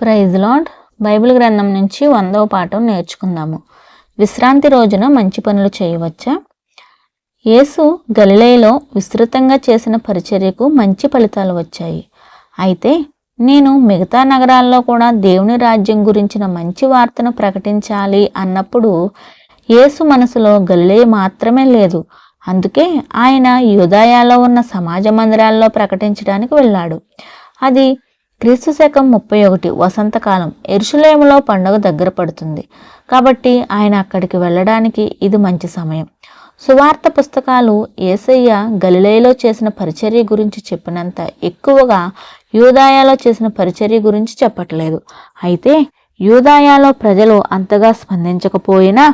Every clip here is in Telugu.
ప్రైజ్ లాడ్ బైబిల్ గ్రంథం నుంచి వందవ పాఠం నేర్చుకుందాము. విశ్రాంతి రోజున మంచి పనులు చేయవచ్చా? యేసు గలిలయలో విస్తృతంగా చేసిన పరిచర్యకు మంచి ఫలితాలు వచ్చాయి. అయితే నేను మిగతా నగరాల్లో కూడా దేవుని రాజ్యం గురించిన మంచి వార్తను ప్రకటించాలి అన్నప్పుడు యేసు మనసులో గలిలే మాత్రమే లేదు. అందుకే ఆయన యూదాయాలో ఉన్న సమాజ మందిరాల్లో ప్రకటించడానికి వెళ్ళాడు. అది క్రీస్తు శకం ముప్పై ఒకటి వసంతకాలం ఎరుషులేములో పండుగ దగ్గర పడుతుంది. కాబట్టి ఆయన అక్కడికి వెళ్ళడానికి ఇది మంచి సమయం. సువార్త పుస్తకాలు ఏసయ్య గలిలేలో చేసిన పరిచర్య గురించి చెప్పినంత ఎక్కువగా యూదాయాలో చేసిన పరిచర్య గురించి చెప్పట్లేదు. అయితే యూదాయాలో ప్రజలు అంతగా స్పందించకపోయినా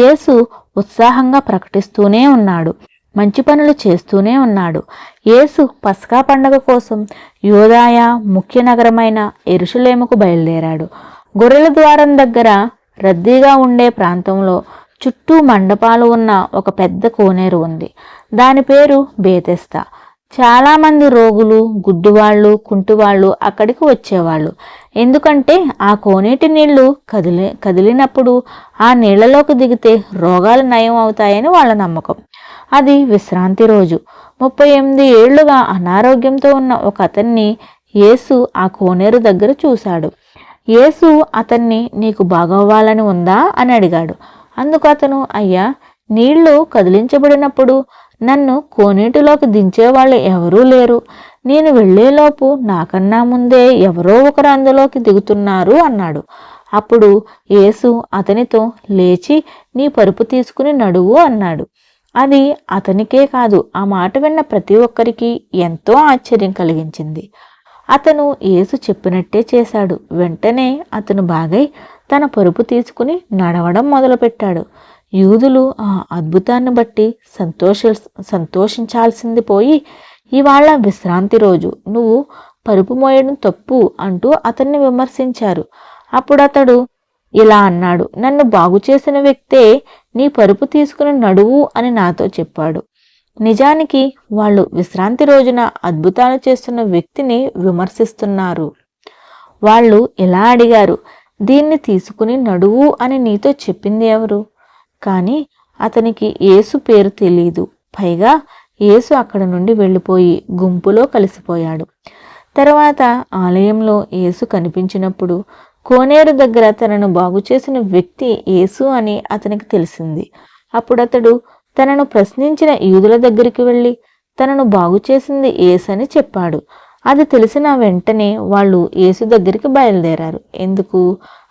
యేసు ఉత్సాహంగా ప్రకటిస్తూనే ఉన్నాడు. మంచి పనులు చేస్తూనే ఉన్నాడు. యేసు పస్కా పండగ కోసం యోదాయ ముఖ్య నగరమైన ఎరుషులేముకు బయలుదేరాడు. గొర్రెల ద్వారం దగ్గర రద్దీగా ఉండే ప్రాంతంలో చుట్టూ మండపాలు ఉన్న ఒక పెద్ద కోనేరు ఉంది. దాని పేరు బేతెస్తా. చాలామంది రోగులు గుడ్డివాళ్ళు కుంటివాళ్ళు అక్కడికి వచ్చేవాళ్ళు. ఎందుకంటే ఆ కోనేటి నీళ్ళు కదిలి కదిలినప్పుడు ఆ నీళ్ళలోకి దిగితే రోగాలు నయం అవుతాయని వాళ్ళ నమ్మకం. అది విశ్రాంతి రోజు. ముప్పై ఎనిమిది ఏళ్ళుగా అనారోగ్యంతో ఉన్న ఒక అతన్ని యేసు ఆ కోనేరు దగ్గర చూశాడు. యేసు అతన్ని నీకు బాగవ్వాలని ఉందా? అని అడిగాడు. అందుకు అతను అయ్యా నీళ్ళు కదిలించబడినప్పుడు నన్ను కోనేటిలోకి దించేవాళ్ళు ఎవరూ లేరు. నేను వెళ్ళేలోపు నాకన్నా ముందే ఎవరో ఒకరు అందులోకి దిగుతున్నారు అన్నాడు. అప్పుడు యేసు అతనితో లేచి నీ పరుపు తీసుకుని నడువు అన్నాడు. అది అతనికే కాదు ఆ మాట విన్న ప్రతి ఒక్కరికి ఎంతో ఆశ్చర్యం కలిగించింది. అతను ఏసు చెప్పినట్టే చేశాడు. వెంటనే అతను బాగై తన పరుపు తీసుకుని నడవడం మొదలుపెట్టాడు. యూదులు ఆ అద్భుతాన్ని బట్టి సంతోష సంతోషించాల్సింది పోయి ఇవాళ విశ్రాంతి రోజు నువ్వు పరుపు మోయడం తప్పు అంటూ అతన్ని విమర్శించారు. అప్పుడు అతడు ఇలా అన్నాడు నన్ను బాగు చేసిన వ్యక్తే నీ పరుపు తీసుకుని నడువు అని నాతో చెప్పాడు. నిజానికి వాళ్ళు విశ్రాంతి రోజున అద్భుతాలు చేస్తున్న వ్యక్తిని విమర్శిస్తున్నారు. వాళ్ళు ఎలా అడిగారు దీన్ని తీసుకుని నడువు అని నీతో చెప్పింది ఎవరు కానీ అతనికి యేసు పేరు తెలియదు పైగా యేసు అక్కడ నుండి వెళ్ళిపోయి గుంపులో కలిసిపోయాడు. తర్వాత ఆలయంలో యేసు కనిపించినప్పుడు కోనేరు దగ్గర తనను బాగు చేసిన వ్యక్తి యేసు అని అతనికి తెలిసింది. అప్పుడు అతడు తనను ప్రశ్నించిన యూదుల దగ్గరికి వెళ్ళి తనను బాగు చేసింది అని చెప్పాడు. అది తెలిసిన వెంటనే వాళ్ళు యేసు దగ్గరికి బయలుదేరారు. ఎందుకు?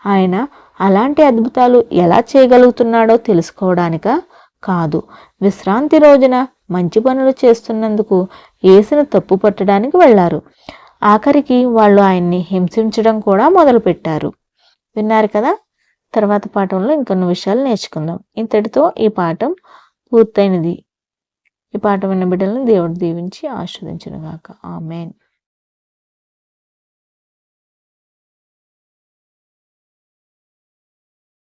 ఆయన అలాంటి అద్భుతాలు ఎలా చేయగలుగుతున్నాడో తెలుసుకోవడానిక? కాదు. విశ్రాంతి రోజున మంచి పనులు చేస్తున్నందుకు యేసును తప్పు పట్టడానికి వెళ్ళారు. ఆఖరికి వాళ్ళు ఆయన్ని హింసించడం కూడా మొదలుపెట్టారు. విన్నారు కదా? తర్వాత పాఠంలో ఇంకొన్ని విషయాలు నేర్చుకుందాం. ఇంతటితో ఈ పాఠం పూర్తయినది. ఈ పాఠం విన్న బిడ్డలను దేవుడు దీవించి ఆస్వాదించిన గాక ఆమెన్.